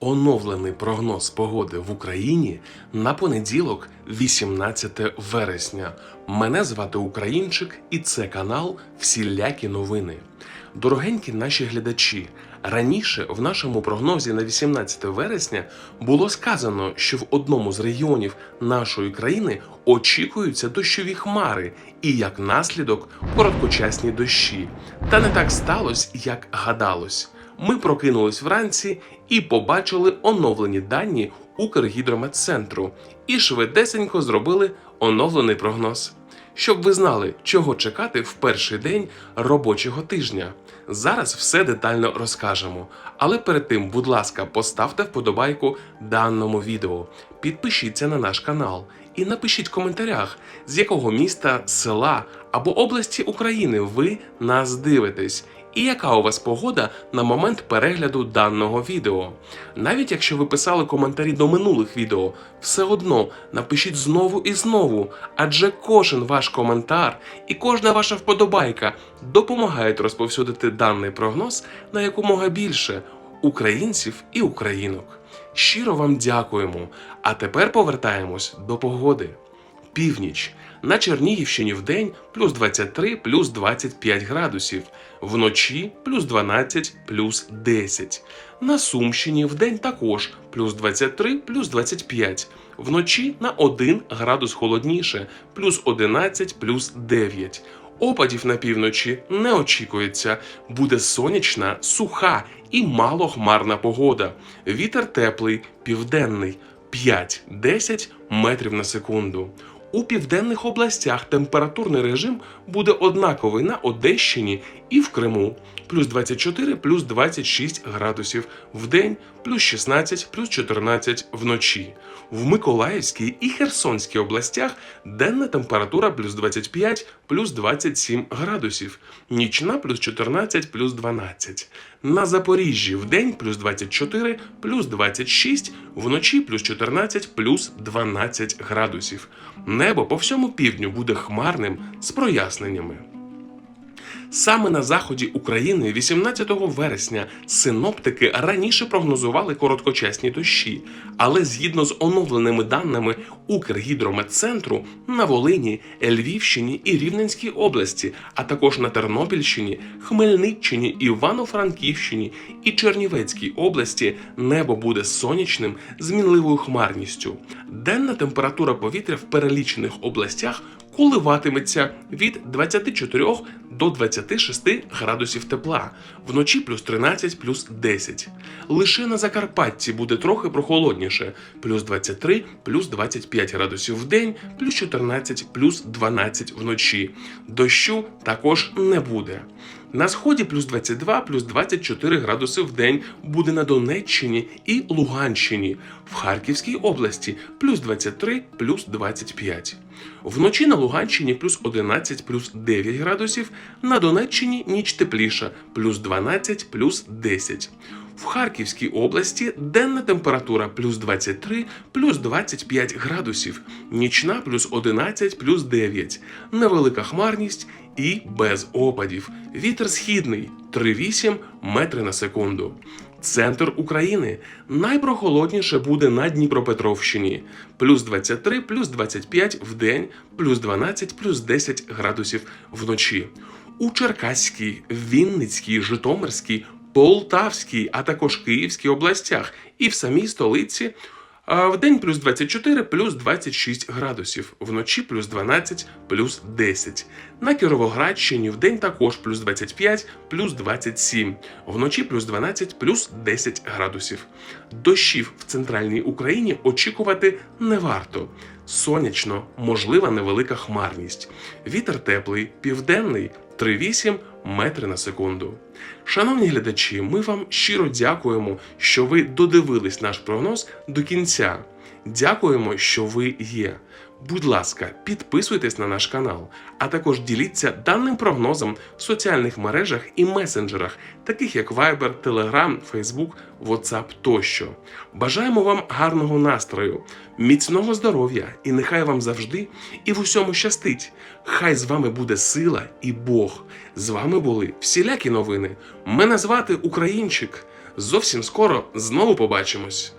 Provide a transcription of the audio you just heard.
Оновлений прогноз погоди в Україні на понеділок, 18 вересня. Мене звати Українчик, і це канал Всілякі новини. Дорогенькі наші глядачі. Раніше в нашому прогнозі на 18 вересня було сказано, що в одному з регіонів нашої країни очікуються дощові хмари і як наслідок короткочасні дощі. Та не так сталося, як гадалось. Ми прокинулись вранці і побачили оновлені дані Укргідрометцентру і швидесенько зробили оновлений прогноз. Щоб ви знали, чого чекати в перший день робочого тижня. Зараз все детально розкажемо. Але перед тим, будь ласка, поставте вподобайку даному відео, підпишіться на наш канал і напишіть в коментарях, з якого міста, села або області України ви нас дивитесь. І яка у вас погода на момент перегляду даного відео? Навіть якщо ви писали коментарі до минулих відео, все одно напишіть знову і знову, адже кожен ваш коментар і кожна ваша вподобайка допомагають розповсюдити даний прогноз на якомога більше українців і українок. Щиро вам дякуємо. А тепер повертаємось до погоди. Північ. На Чернігівщині в день плюс 23 плюс 25 градусів, вночі плюс 12 плюс 10. На Сумщині в день також плюс 23 плюс 25. Вночі на 1 градус холодніше, плюс 11 плюс 9. Опадів на півночі не очікується. Буде сонячна, суха і малохмарна погода. Вітер теплий, південний 5-10 метрів на секунду. У південних областях температурний режим буде однаковий на Одещині і в Криму. Плюс 24, плюс 26 градусів в день, плюс 16, плюс 14 вночі. В Миколаївській і Херсонській областях денна температура плюс 25, плюс 27 градусів, нічна плюс 14, плюс 12. На Запоріжжі в день плюс 24, плюс 26, вночі плюс 14, плюс 12 градусів. Небо по всьому півдню буде хмарним з проясненнями. Саме на заході України 18 вересня синоптики раніше прогнозували короткочасні дощі, але згідно з оновленими даними Укргідрометцентру на Волині, Львівщині і Рівненській області, а також на Тернопільщині, Хмельниччині, Івано-Франківщині і Чернівецькій області небо буде сонячним з мінливою хмарністю. Денна температура повітря в перелічених областях коливатиметься від 24 до 26 градусів тепла, вночі плюс 13, плюс 10. Лише на Закарпатті буде трохи прохолодніше, плюс 23, плюс 25 градусів в день, плюс 14, плюс 12 вночі. Дощу також не буде. На сході плюс 22, плюс 24 градуси в день буде на Донеччині і Луганщині, в Харківській області плюс 23, плюс 25. Вночі на Луганщині плюс 11, плюс 9 градусів, на Донеччині ніч тепліша, плюс 12, плюс 10. В Харківській області денна температура плюс 23, плюс 25 градусів, нічна плюс 11, плюс 9, невелика хмарність і без опадів. Вітер східний 3,8 метри на секунду. Центр України найпрохолодніше буде на Дніпропетровщині, плюс 23, плюс 25 в день, плюс 12, плюс 10 градусів вночі. У Черкаській, Вінницькій, Житомирській, Полтавській, а також Київській областях і в самій столиці в день плюс 24, плюс 26 градусів, вночі плюс 12, плюс 10. На Кіровоградщині в день також плюс 25, плюс 27, вночі плюс 12, плюс 10 градусів. Дощів в центральній Україні очікувати не варто. Сонячно, можлива невелика хмарність. Вітер теплий, південний 3,8 метри на секунду. Шановні глядачі, ми вам щиро дякуємо, що ви додивились наш прогноз до кінця. Дякуємо, що ви є. Будь ласка, підписуйтесь на наш канал, а також діліться даним прогнозом в соціальних мережах і месенджерах, таких як Viber, Telegram, Facebook, WhatsApp тощо. Бажаємо вам гарного настрою, міцного здоров'я і нехай вам завжди і в усьому щастить. Хай з вами буде сила і Бог. З вами були всілякі новини. Мене звати Українчик. Зовсім скоро знову побачимось.